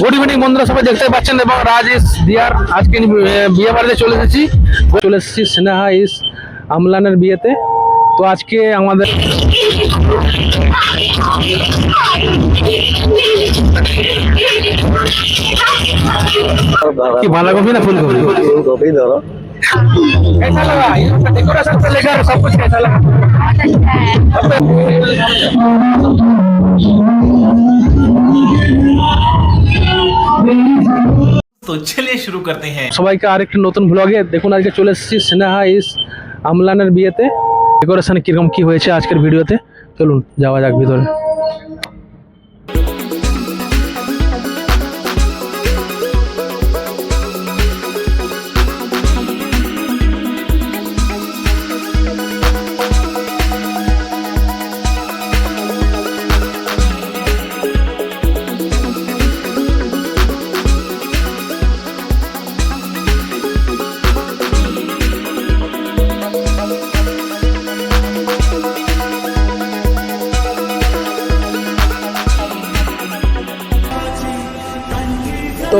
Good evening বন্ধুরা সবাই দেখতে পাচ্ছেন এবং রাজেশ দিয়ার আজকে আমি, আহ, বিয়ে বাড়িতে চলে এসেছি চলে এসেছি স্নেহা ইস আমলানের বিয়েতে তো আজকে আমাদের কি বাঁধাকপি না ফুলকপি कॉपी धरो कैसा लगा ये डेकोरेशन से लेकर सब कुछ कैसा लगा तो चलिए शुरू करते हैं। सबाई का आरेक नोटन ब्लॉगे देखो आज के चले सिनेहा इस अमलानर बीए ते डेकोरेशन किरकम की हुए चे आज के वीडियो ते चलो जावा जाग भी दोनों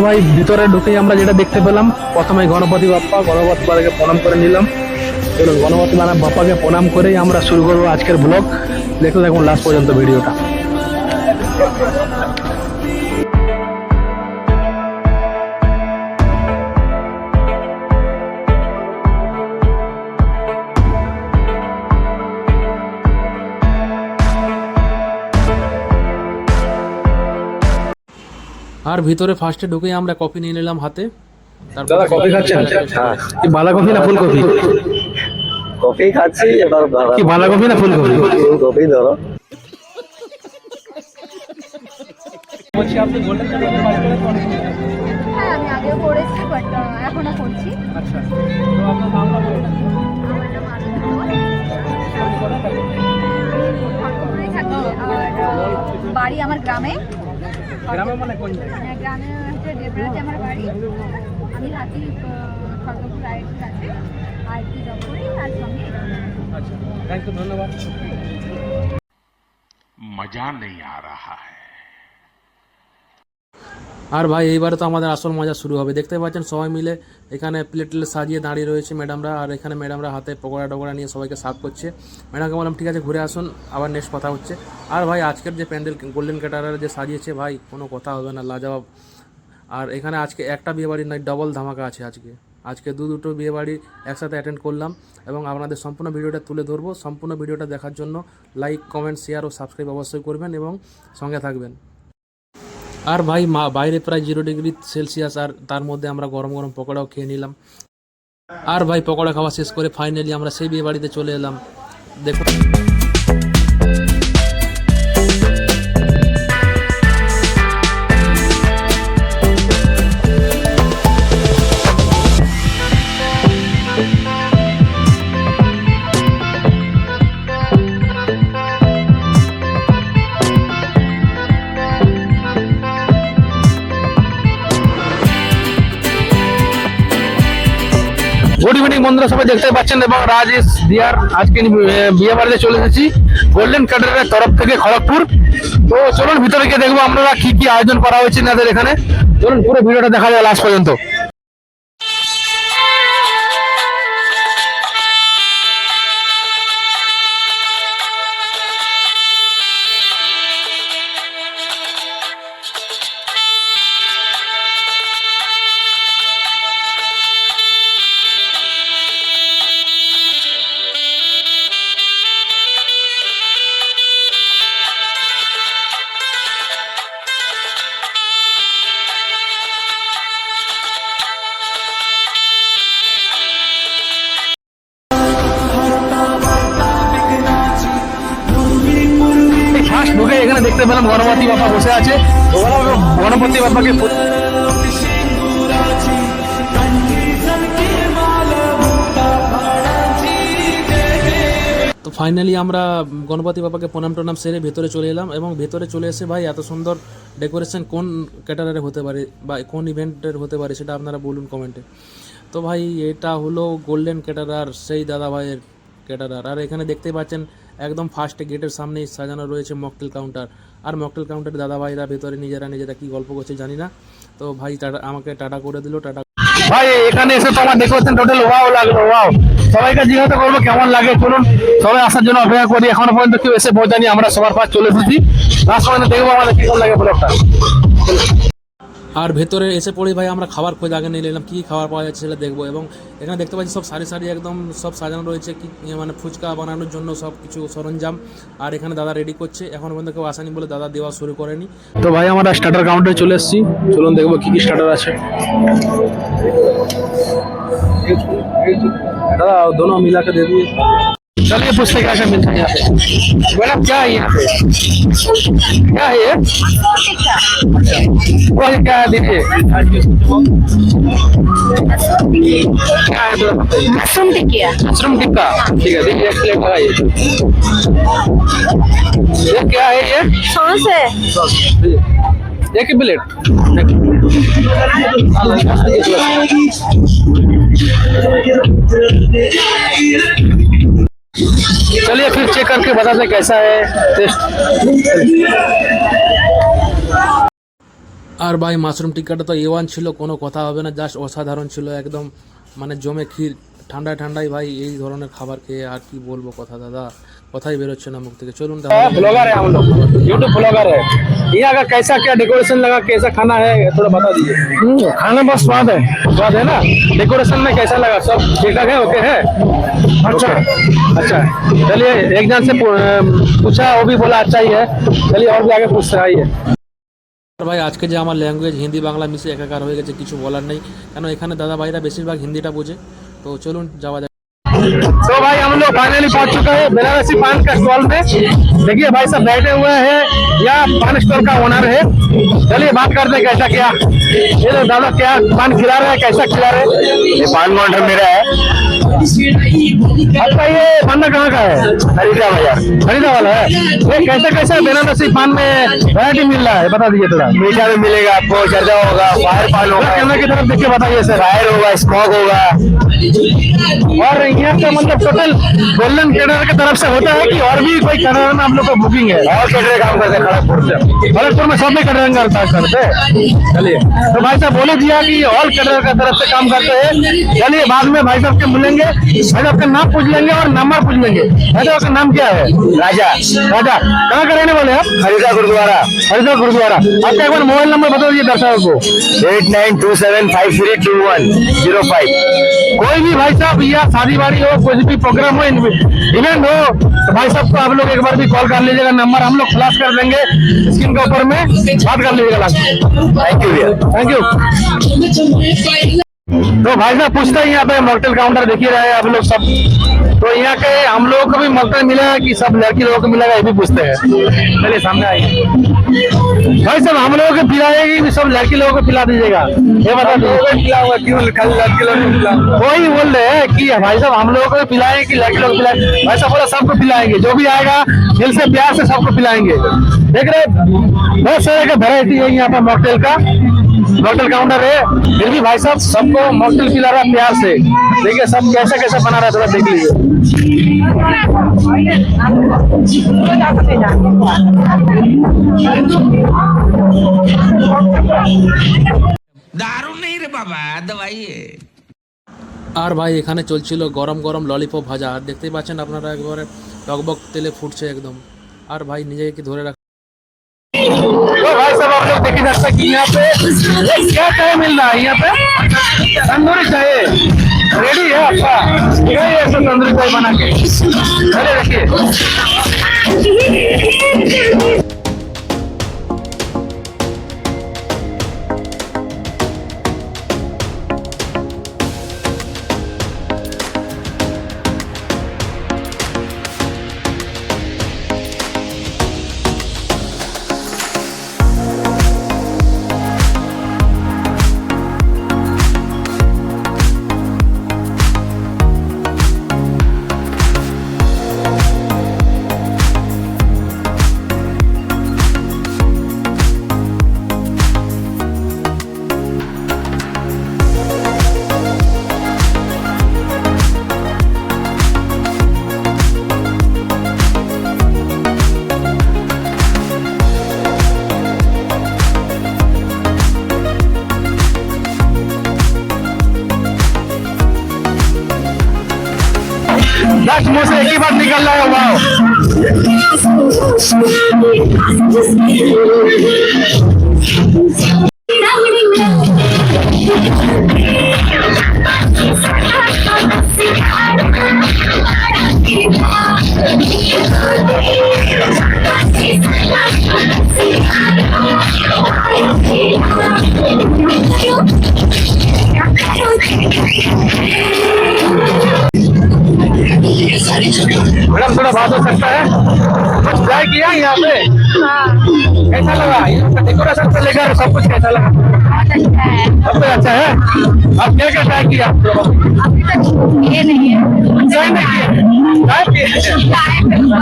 ভাই, ভিতরে ঢুকেই আমরা যেটা দেখতে পেলাম, প্রথমে গণপতি বাপ্পা, গণপতি বাবাকে প্রণাম করে নিলাম। এবং গণপতি বাপ্পাকে প্রণাম করেই আমরা শুরু করব আজকের ব্লগ। দেখতে থাকুন লাস্ট পর্যন্ত ভিডিওটা। আর ভিতরে ফার্স্টে ঢুকেই আমরা কফি নিয়ে নিলাম হাতে। দাদা, কফি খাচ্ছেন? হ্যাঁ। কি বাঁধাকপি না ফুলকপি কফি খাচ্ছি এবার কি না কফি ধরো। বলছি আপনি গোল্ডেন কালারের বাড়ি করে হ্যাঁ আমি আগেও করেছি বাট এখনও করছি। আচ্ছা। তো আপনার নামটা বলুন। আমার নাম আনন্দ খড়গপুরেই থাকি আর আহ, বাড়ি আমার গ্রামে। গ্রামে মানে কোন জায়গায় মানে গ্রামে হচ্ছে দেবরাতে আমার বাড়ি আমি থাকি আহ, খড়গপুর আইটি আছে আইটি জব করি আর সঙ্গে এটা করি। আচ্ছা থ্যাংক ইউ ধন্যবাদ मजा नहीं आ रहा है আর ভাই, এইবারে তো আমাদের আসল মজা শুরু হবে। দেখতে পাচ্ছেন, সবাই মিলে এখানে প্লেট সাজিয়ে দাঁড়িয়ে রয়েছে ম্যাডামরা আর এখানে ম্যাডামরা হাতে পকোড়া টকোড়া নিয়ে সবাইকে সার্ভ করছে। ম্যাডামকে বললাম, ঠিক আছে, ঘুরে আসুন, আবার নেক্সট কথা হচ্ছে। আর ভাই, আজকের যে প্যান্ডেল গোল্ডেন ক্যাটারার যে সাজিয়েছে, ভাই, কোনো কথা হবে না, লাজবাব। আর এখানে আজকে একটা বিয়েবাড়ি নয় ডবল ধামাকা আছে আজকে। আজকে দু দুটো বিয়েবাড়ি একসাথে অ্যাটেন্ড করলাম এবং আপনাদের সম্পূর্ণ ভিডিওটা তুলে ধরবো। সম্পূর্ণ ভিডিওটা দেখার জন্য লাইক কমেন্ট শেয়ার ও সাবস্ক্রাইব অবশ্যই করবেন এবং সঙ্গে থাকবেন। আর ভাই মা, বাইরে প্রায় জিরো ডিগ্রি সেলসিয়াস আর তার মধ্যে আমরা গরম গরম পকোড়াও খেয়ে নিলাম। আর ভাই পকোড়া খাওয়া শেষ করে ফাইনালি আমরা সেই বিয়ে বাড়িতে চলে এলাম। দেখুন। বন্ধুরা সবাই দেখতে পাচ্ছেন এবং রাজেশ দিয়ার আজকে বিয়ে বাড়িতে চলে এসেছি গোল্ডেন ক্যাটারের তরফ থেকে খড়গপুর। তো চলুন ভিতরে গিয়ে দেখব আপনারা কি কি আয়োজন করা হয়েছে এখানে। চলুন পুরো ভিডিওটা দেখা যায় লাস্ট পর্যন্ত। পেলাম গণপতি বাবা বসে আছে। গণপতি বাবাকে তো ফাইনালি আমরা গণপতি বাবাকে প্রণাম টনাম সেরে ভেতরে চলে এলাম এবং ভেতরে চলে এসে ভাই এত সুন্দর ডেকোরেশন কোন ক্যাটারারে হতে পারে বা কোন ইভেন্টের হতে পারে সেটা আপনারা বলুন কমেন্টে তো ভাই এটা হলো গোল্ডেন ক্যাটারার সেই দাদা ভাইয়ের ক্যাটারার আর এখানে দেখতে পাচ্ছেন একদম ফার্স্টে গেটের সামনেই সাজানো রয়েছে মকটেল কাউন্টার আর মকটেল কাউন্টারে দাদাভাইরা, ভেতরে নিজেরা নিজেরা কি গল্প করছে জানি না। তো ভাই, টাটা, আমাকে টাটা করে দিল, টাটা। ভাই, এখানে এসে তো আমার পাচ্ছেন টোটাল ওয়াও লাগল ওয়াও সবাইকে জিজ্ঞাসা করব কেমন লাগে, চলুন। সবাই আসার জন্য অপেক্ষা করি, এখনও পর্যন্ত কেউ এসে পৌঁছানি আমরা সবার পাশ চলে এসেছি। লাস্ট পর্যন্ত দেখব আমাদের কেমন লাগে ব্লগটা আর ভেতরে এসে পড়ি, ভাই, আমরা খাবার খোঁজ আগে নিয়ে নিলাম, কী খাবার পাওয়া যাচ্ছে সেটা দেখব। এবং এখানে দেখতে পাচ্ছি সব সারি সারি একদম সব সাজানো রয়েছে, কি মানে ফুচকা বানানোর জন্য সব কিছু সরঞ্জাম। আর এখানে দাদা রেডি করছে, এখন পর্যন্ত কেউ আসেনি বলে দাদা দেওয়া শুরু করেনি। তো ভাই, আমরা স্টার্টার কাউন্টারে চলে এসেছি। চলুন দেখব কি কি স্টার্টার আছে। দাদা, দোনো মিলাকে দে দিয়ে चलिए पूछते क्या क्या मिलता है। यहाँ पे मैडम क्या है यहाँ पे? क्या है ये? वो क्या है दीजिए क्या है तो मशरूम टिकिया। मशरूम टिक्का। ठीक है दीजिए एक प्लेट लगाइए। ये क्या है ये? सॉस है। दीजिए। एक ही प्लेट चलिए फिर चेक करके बताते हैं कैसा है टेस्ट আর ভাই মাশরুম টিক্কাটা তো এ ওয়ান ছিল কোনো কথা হবে না জাস্ট অসাধারণ ছিল একদম মানে জমে ক্ষীর ঠান্ডায় ঠান্ডায় ভাই এই ধরনের খাবার খেয়ে আর কি বলবো কথা দাদা কথাই বেরোচ্ছে না মুখ থেকে চলুন তাহলে ब्लॉगर है हम लोग यूट्यूब ब्लॉगर है यहाँ का कैसा क्या डेकोरेशन लगा कैसा खाना है थोड़ा बता दीजिए खाना बस स्वाद है स्वाद है ना डेकोरेशन में कैसा लगा सब ठीक ठाक है ओके है अच्छा अच्छा चलिए एक जन से पू- अम, पूछा वो भी बोला अच्छा ही है चलिए और भी आगे पूछ रहा है আর ভাই আজকে যে আমার ল্যাঙ্গুয়েজ হিন্দি বাংলা মিশে একাকার হয়ে গেছে কিছু বলার নেই কেন এখানে দাদা ভাইরা বেশিরভাগ হিন্দিটা বোঝে তো চলুন যাওয়া যাক तो भाई हम लोग फाइनली पहुँच चुके हैं बेनारसी पान का स्टॉल में। देखिए भाई सब बैठे हुए हैं या पान स्टॉल का ओनर है। चलिए बात करते हैं कैसा क्या। ये लोग दादा क्या पान खिला रहे हैं कैसा खिला रहे हैं? ये पान काउंटर मेरा है। आपका ये पाना कहाँ का है? खरीदा बाज़ार खरीदा वाला है। ये कैसा कैसा बेनारसी पान में वैरायटी मिल रहा है बता दीजिए थोड़ा। मीठा में मिलेगा आपको जर्दा होगा फायर पान होगा। कैमरा की तरफ़ देख के बताइए सर फायर होगा स्मोक होगा। और यहाँ का मतलब टोटल गोल्डन कैडर की तरफ़ से होता है कि और भी कोई कैडर में आप लोग का बुकिंग है। और कैडर काम करते हैं खड़गपुर से? खड़गपुर में सब में कैडर करता करते हैं। चलिए। तो भाई साहब बोले दिया कि ऑल कैडर का तरफ़ से काम करते हैं। चलिए बाद में भाई साहब के मिलेंगे। भाई साहब का नाम पूछ लेंगे और नंबर पूछ लेंगे। भाई साहब का नाम क्या है? राजा। राजा कहाँ का रहने वाले आप? हरिदा गुरुद्वारा। हरिदा गुरुद्वारा। आपका एक बार मोबाइल नंबर बता दीजिए दर्शकों को। Eight nine two seven five three two one zero five. कोई भी भाई साहब या शादी वाड़ी हो कोई भी प्रोग्राम हो इवेंट हो तो भाई साहब को आप लोग एक बार भी कॉल कर लीजिएगा नंबर हम लोग फ्लैश कर देंगे स्क्रीन के ऊपर में बात कर लीजिएगा थैंक यू भैया। थैंक यू तो भाई साहब पूछते हैं यहाँ पे मॉकटेल काउंटर देखिए रहे हैं आप लोग सब। तो यहाँ के हम लोगों को भी मॉकटेल मिला है कि सब लड़की लोगों को मिलेगा ये भी पूछते हैं। चलिए सामने आइए। भाई सब हम लोगों को पिलाएगी भी सब लड़की लोगों को पिला दीजिएगा। ये बता दो क्यों? लड़की लोगों वही बोल रहे हैं कि भाई साहब हम लोगों को पिलाएँगे कि लड़की लोग पिलाए भाई साहब बोला सबको पिलाएँगे जो भी आएगा दिल से प्यार से सबको पिलाएँगे। देख रहे बहुत सारे का वेरायटी है यहाँ पर मॉकटेल का। मॉकटेल काउंटर है फिर भी भाई साहब सबको मॉकटेल पिला रहा है प्यार से देखिए सब कैसा कैसा बना रहा है थोड़ा देख लीजिए दारू नहीं रे बाबा दवाई है আর ভাই এখানে চলছিল গরম গরম ললিপপ ভাজা আর দেখতেই পাচ্ছেন আপনারা একবারে টকবক তেলে ফুটছে একদম আর ভাই নিজেকে কি ধরে রাখ तो भाई साहब, आप लोग देख सकते हैं कि यहाँ पे क्या चाय मिल रहा है? यहाँ पे तंदूरी चाय। रेडी है आपका? क्या ये ऐसा तंदूरी चाय बना के? अरे देखिए। लास्ट मुंह से एक ही बात निकल रहा है वाओ मैडम थोड़ा बात हो सकता है? कुछ ट्राई किया यहाँ पे? कैसा लगा? डेकोरेशन से लेकर सब कुछ कैसा लगा? सब कुछ अच्छा है? आप क्या क्या ट्राई किया? अभी तक ये नहीं है।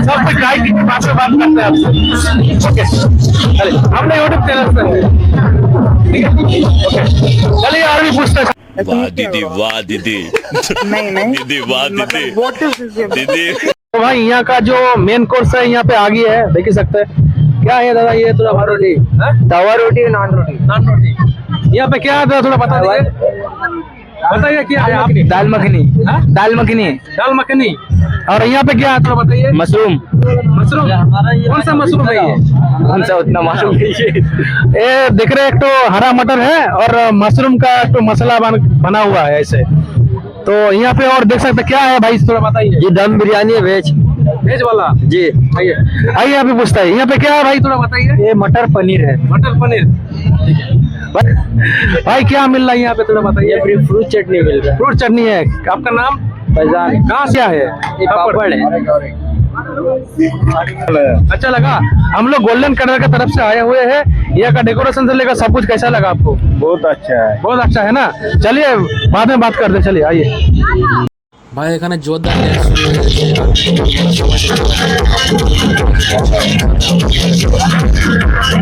सब कुछ ट्राई की बाद में बात करते हैं आपसे। ओके हमने यूट्यूब चैनल से हैं। ठीक है? ओके चलिए और भी पूछते हैं। वाह दीदी वाह दीदी। नहीं नहीं। दीदी वाह दीदी। is this दीदी। तो भाई यहाँ का जो मेन कोर्स है यहाँ पे आगे गया है देख ही सकते हैं। क्या है दादा ये थोड़ा रोटी? तवा रोटी नान रोटी? नान रोटी। यहाँ पे क्या है दादा थोड़ा बता दीजिए। बताइए क्या है आप दाल मखनी। हाँ? दाल मखनी। दाल मखनी। और यहाँ पे क्या है? थोड़ा बताइए। मशरूम। मशरूम? कौन सा मशरूम है ये? कौन सा उतना मालूम नहीं ये देख रहे एक तो हरा मटर है और मशरूम का तो मसाला बन, बना हुआ है ऐसे। तो यहाँ पे और देख सकते क्या है भाई थोड़ा बताइए। ये दम बिरयानी है वेज। वेज वाला? जी। आइए। आइए यहाँ पे पूछता है। यहाँ पे क्या है भाई थोड़ा बताइए। ये मटर पनीर है। मटर पनीर। भाई क्या मिल रहा है यहाँ पे थोड़ा ये बताइए फ्री फ्रूट चटनी मिल रहा फ्रूट चटनी है आपका नाम है फैजान कहाँ से आए ये पापड़ है अच्छा लगा हम लोग गोल्डन कलर की तरफ से आए हुए हैं यहाँ का डेकोरेशन से लेकर सब कुछ कैसा लगा आपको बहुत अच्छा है बहुत अच्छा है ना चलिए बाद में बात करते हैं, चलिए आइए ভাই এখানে জোরদার dance শুরু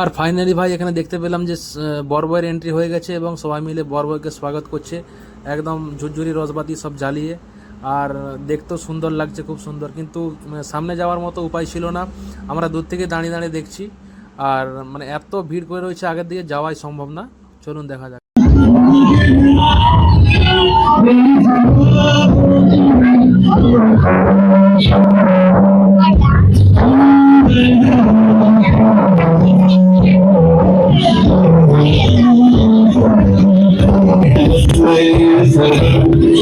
আর ফাইনালি ভাই, এখানে দেখতে পেলাম যে বরবয়ের এন্ট্রি হয়ে গেছে এবং সবাই মিলে বরবয়কে স্বাগত করছে। একদম ঝুরঝুরি রসবাতি সব জ্বালিয়ে। আর দেখতেও সুন্দর লাগছে, খুব সুন্দর। কিন্তু সামনে যাওয়ার মতো উপায় ছিল না। আমরা দূর থেকে দাঁড়িয়ে দাঁড়িয়ে দেখছি। আর মানে এত ভিড় করে রয়েছে আগের দিকে, যাওয়াই সম্ভব না। চলুন দেখা যাক। Oh,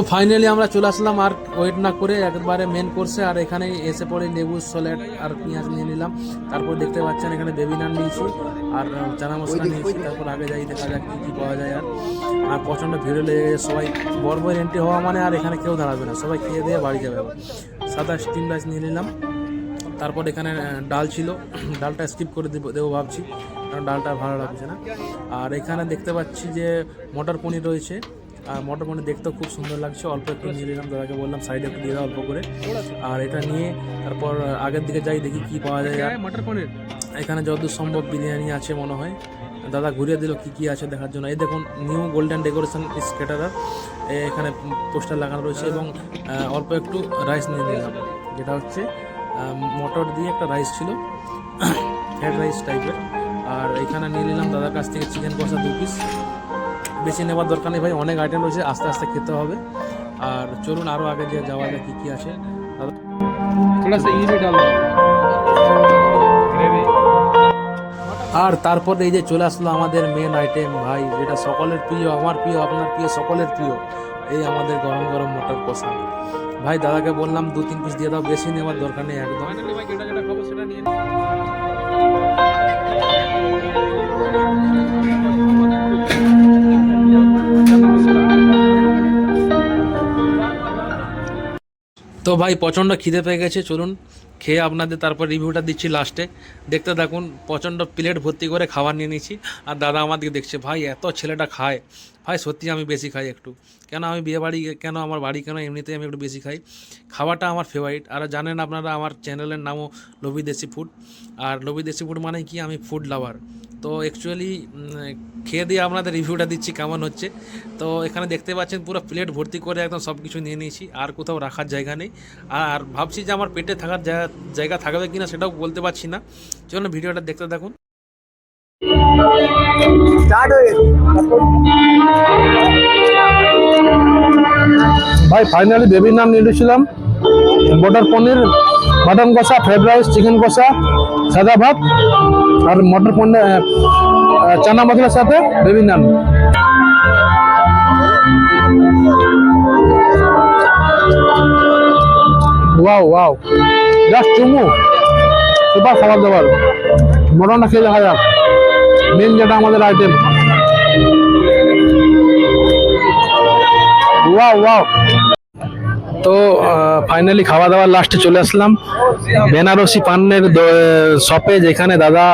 তো ফাইনালি আমরা চলে আসলাম আর ওয়েট না করে একবারে মেন কোর্সে আর এখানে এসে পড়ে লেবু সলেট আর পেঁয়াজ নিয়ে নিলাম। তারপর দেখতে পাচ্ছেন এখানে বেবি নান নিয়েছি আর চানা মশলা নিয়েছি তারপর আগে যাই দেখা যাক কী কী পাওয়া যায় আর। আর প্রচণ্ড ভিড় লেগে গেছে সবাই বরবর এন্ট্রি হওয়া মানে আর এখানে কেউ দাঁড়াবে না সবাই খেয়ে দিয়ে বাড়ি যাবে আবার। সাদা স্টিম রাইস নিয়ে নিলাম। তারপর এখানে ডাল ছিল ডালটা স্কিপ করে দেবো দেবো ভাবছি কারণ ডালটা ভালো লাগছে না। আর এখানে দেখতে পাচ্ছি যে মটর পনির রয়েছে আর মটর পনির দেখতেও খুব সুন্দর লাগছে। অল্প একটু নিয়ে নিলাম দাদাকে বললাম সাইডে একটু দিয়ে দাও অল্প করে। আর এটা নিয়ে তারপর আগের দিকে যাই দেখি কি পাওয়া যায়। আর মটর পনির। এখানে যতদূর সম্ভব বিরিয়ানি আছে মনে হয়। দাদা ঘুরিয়ে দিল কি কি আছে দেখার জন্য। এই দেখুন নিউ গোল্ডেন ডেকোরেশন স্কেটারার এখানে পোস্টার লাগানো রয়েছে এবং অল্প একটু রাইস নিয়ে নিলাম। যেটা হচ্ছে মটর দিয়ে একটা রাইস ছিল। ফ্রাইড রাইস টাইপের আর এখানে নিয়ে নিলাম দাদার কাছ থেকে চিকেন কষা দু পিস বেশি নেওয়ার দরকার নেই ভাই অনেক আইটেম রয়েছে আস্তে আস্তে খেতে হবে। আর চলুন আরও আগে যে যাওয়া যায় কী কী আছে। আর তারপর এই যে চলে আসলো আমাদের মেন আইটেম ভাই যেটা সকলের প্রিয় আমার প্রিয় আপনার প্রিয় সকলের প্রিয় এই আমাদের গরম গরম মটর কষা। ভাই দাদাকে বললাম দু তিন পিস দিয়ে দাও বেশি নেওয়ার দরকার নেই একদম। তো ভাই প্রচণ্ড খিদে পেয়ে গেছে চলুন। খেয়ে আপনাদের তারপর রিভিউটা দিচ্ছি লাস্টে দেখতে থাকুন, প্রচণ্ড প্লেট ভর্তি করে খাবার নিয়ে নিয়েছি। আর দাদা আমাদেরকে দেখছে, ভাই, এত ছেলেটা খায়। ভাই, সত্যি আমি বেশি খাই একটু। কেন আমি বিয়ে বাড়ি, কেন আমার বাড়ি, কেন এমনিতেই আমি একটু বেশি খাই? খাবারটা আমার ফেভারিট আর জানেন আপনারা, আমার চ্যানেলের নামও লবি দেশি ফুড আর লবি দেশি ফুড মানে কি? আমি ফুড লাভার তো অ্যাকচুয়ালি খেয়ে দিয়ে আপনাদের রিভিউটা দিচ্ছি, কেমন হচ্ছে? তো এখানে দেখতে পাচ্ছেন, পুরো প্লেট ভর্তি করে একদম সব কিছু নিয়ে নিয়েছি। আর কোথাও রাখার জায়গা নেই। আর ভাবছি যে আমার পেটে থাকার জায়গা জায়গা থাকবে কিনা সেটাও বলতে পারছি না। চলুন ভিডিওটা দেখতে থাকুন। ভাই ফাইনালি বেবির নাম নিয়ে নিয়েছিলাম। বটার পনির মাটন কষা ফ্রাইড রাইস চিকেন কষা সাদা ভাত আর মটর পনির চানা মশলার সাথে বেবির নাম ওয়াও ওয়াও জাস্ট চুমু সুপার খাবার দাবার মটনটা খেয়ে দেখা যাক মেন যেটা আমাদের আইটেম ওয়াও ওয়াও তো ফাইনালি খাওয়া দাওয়ার লাস্টে চলে আসলাম। বেনারসি পানের শপে যেখানে দাদা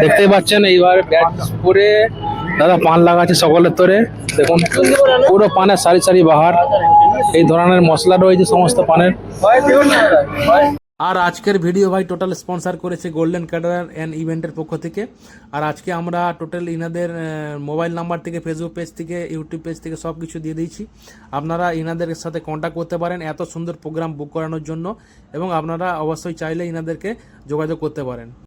দেখতে পাচ্ছেন, এইবার ব্যাট পরে দাদা পান লাগাচ্ছে সকলের তোরে। দেখুন, পুরো পানের সারি সারি বাহার। এই ধরনের মশলা রয়েছে সমস্ত পানের। আর আজকের ভিডিও ভাই টোটাল স্পন্সার করেছে গোল্ডেন ক্যাটারার অ্যান্ড ইভেন্টের পক্ষ থেকে। আর আজকে আমরা টোটাল ইনাদের মোবাইল নাম্বার থেকে ফেসবুক পেজ থেকে ইউটিউব পেজ থেকে সব কিছু দিয়ে দিয়েছি। আপনারা ইনাদের সাথে কন্ট্যাক্ট করতে পারেন এত সুন্দর প্রোগ্রাম বুক করানোর জন্য এবং আপনারা অবশ্যই চাইলে ইনাদেরকে যোগাযোগ করতে পারেন।